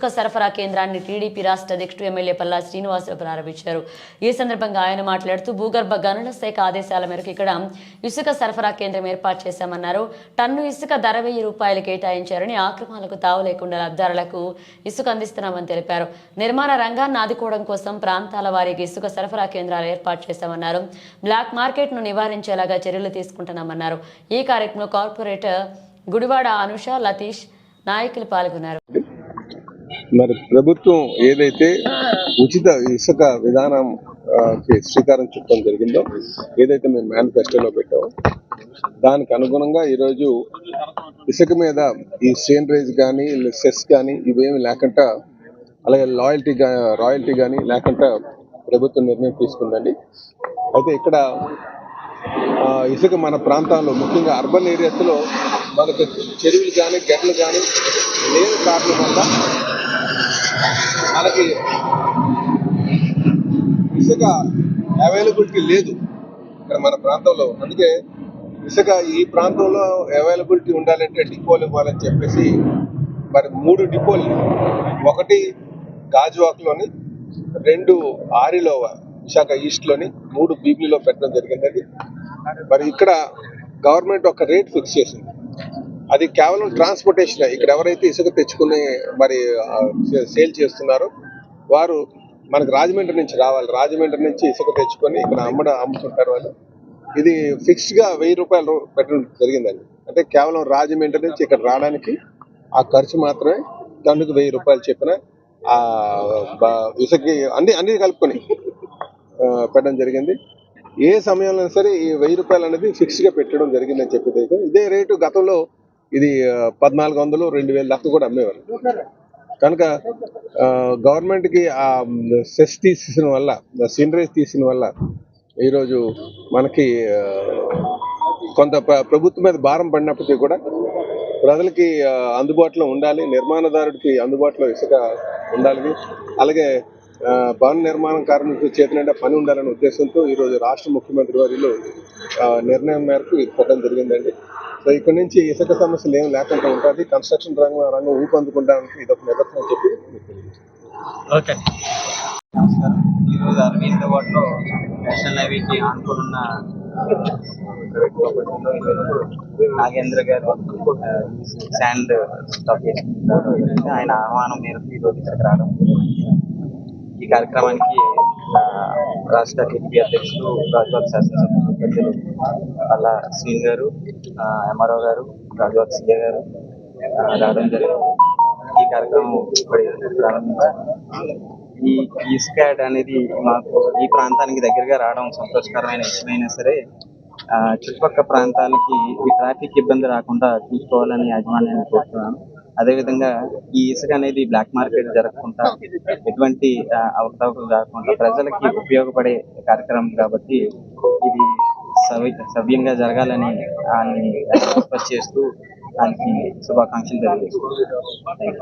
ఇసుక సరఫరా కేంద్రాన్ని టీడీపీ రాష్ట్ర అధ్యక్షుడు ఎమ్మెల్యే పల్లా శ్రీనివాసరావు ప్రారంభించారు ఈ సందర్భంగా ఆయన మాట్లాడుతూ భూగర్భ గనుల శాఖ ఆదేశాల మేరకు ఇక్కడ ఇసుక సరఫరా కేంద్రం ఏర్పాటు చేశామన్నారు. టన్ను ఇసుక ధర వెయ్యి రూపాయలు కేటాయించారని ఆక్రమణలకు తావు లేకుండా లబ్ధారులకు ఇసుక అందిస్తున్నామని తెలిపారు. నిర్మాణ రంగాన్ని ఆదుకోవడం కోసం ప్రాంతాల వారికి ఇసుక సరఫరా కేంద్రాలు ఏర్పాటు చేశామన్నారు. బ్లాక్ మార్కెట్ను నివారించేలాగా చర్యలు తీసుకుంటున్నామన్నారు. ఈ కార్యక్రమంలో కార్పొరేటర్ గుడివాడ అనుష లతీష్ నాయకులు పాల్గొన్నారు. మరి ప్రభుత్వం ఏదైతే ఉచిత ఇసుక విధానం శ్రీకారం చుట్టడం జరిగిందో ఏదైతే మేము మేనిఫెస్టోలో పెట్టామో దానికి అనుగుణంగా ఈరోజు ఇసుక మీద ఈ సేనరేజ్ కానీ సెస్ కానీ ఇవేమి లేకుండా అలాగే లాయల్టీ రాయల్టీ కానీ లేకుండా ప్రభుత్వం నిర్ణయం తీసుకుందండి. అయితే ఇక్కడ ఇసుక మన ప్రాంతాల్లో ముఖ్యంగా అర్బన్ ఏరియాస్లో మనకు చెరువులు కానీ గెడ్లు కానీ లేని కారణం వల్ల మనకి ఇసుక అవైలబిలిటీ లేదు ఇక్కడ మన ప్రాంతంలో. అందుకే ఇసుక ఈ ప్రాంతంలో అవైలబిలిటీ ఉండాలంటే డిపోలు ఇవ్వాలని చెప్పేసి మరి మూడు డిపోలు ఒకటి గాజువాక్లోని రెండు ఆరిలో విశాఖ ఈస్ట్లోని మూడు బీబ్లీలో పెట్టడం జరిగింది మరి ఇక్కడ గవర్నమెంట్ ఒక రేట్ ఫిక్స్ చేసింది. అది కేవలం ట్రాన్స్పోర్టేషన్ ఇక్కడ ఎవరైతే ఇసుక తెచ్చుకుని మరి సేల్ చేస్తున్నారో వారు మనకు రాజమండ్రి నుంచి రావాలి. రాజమండ్రి నుంచి ఇసుక తెచ్చుకొని ఇక్కడ అమ్మడం అమ్ముతుంటారు వాళ్ళు. ఇది ఫిక్స్డ్గా వెయ్యి రూపాయలు పెట్టడం జరిగిందండి. అంటే కేవలం రాజమండ్రి నుంచి ఇక్కడ రావడానికి ఆ ఖర్చు మాత్రమే టన్నుకు వెయ్యి రూపాయలు చెప్పిన ఆ ఇసుకకి అన్ని అన్ని కలుపుకొని పెట్టడం జరిగింది. ఏ సమయంలో సరే ఈ వెయ్యి రూపాయలు అనేది ఫిక్స్గా పెట్టడం జరిగిందని చెప్పి అయితే ఇదే రేటు గతంలో ఇది పద్నాలుగు వందలు రెండు వేల దాకా కూడా అమ్మేవారు కనుక గవర్నమెంట్కి కి ఆ సెస్ తీసిన వల్ల సీనరీస్ తీసిన వల్ల ఈరోజు మనకి కొంత ప్రభుత్వం మీద భారం పడినప్పటికీ కూడా ప్రజలకి అందుబాటులో ఉండాలి నిర్మాణదారుడికి అందుబాటులో ఇసుక ఉండాలి. అలాగే ఆ, భవన నిర్మాణం కార్మికులకు చేతి పని ఉండాలనే ఉద్దేశంతో ఈరోజు రాష్ట్ర ముఖ్యమంత్రి వారిలో నిర్ణయం మేరకు ఇది పెట్టడం జరిగిందండి. సో ఇక్కడ నుంచి ఇసుక సమస్యలు ఏం లేకుండా ఉంటుంది కన్స్ట్రక్షన్ రంగం రంగం ఊపందుకుంటానికి ఇది ఒక నిదర్శనం చెప్పి. ఓకే నమస్కారం ఈరోజు అరవింద్ వాటిలో నేషనల్ హైవేకి ఆనుకున్న ప్రైవేట్ ప్రాపర్టీలో నాగేంద్ర గారు శాండ్ స్టాక్ చేస్తున్నారు ఆయన ఆహ్వానం మేరకు ఈరోజు ఇక్కడికి రావడం. ఈ కార్యక్రమానికి రాష్ట్ర టీడీపీ అధ్యక్షులు రాజబాబు శాసనసభ్యులు పెద్దలు అలా సీన్ గారు ఎంఆర్ఓ గారు రాజబాబు సిఏ గారు రావడం జరిగింది. ఈ కార్యక్రమం ఇప్పుడు ప్రారంభించారు ఈ ఈ స్కాడ్ అనేది మాకు ఈ ప్రాంతానికి దగ్గరగా రావడం సంతోషకరమైన విషయమైనా సరే చుట్టుపక్క చుట్టుపక్కల ప్రాంతాలకి ఈ ట్రాఫిక్ ఇబ్బంది రాకుండా చూసుకోవాలని యాజమాన్యాన్ని కోరుతున్నాను. అదేవిధంగా ఈ ఇసుక అనేది బ్లాక్ మార్కెట్ జరగకుండా ఎటువంటి అవకతవకలు కాకుండా ప్రజలకి ఉపయోగపడే కార్యక్రమం కాబట్టి సవ్యంగా జరగాలని ఆయన్ని రిక్వెస్ట్ చేస్తూ ఆయనకి శుభాకాంక్షలు తెలియజేస్తున్నాను.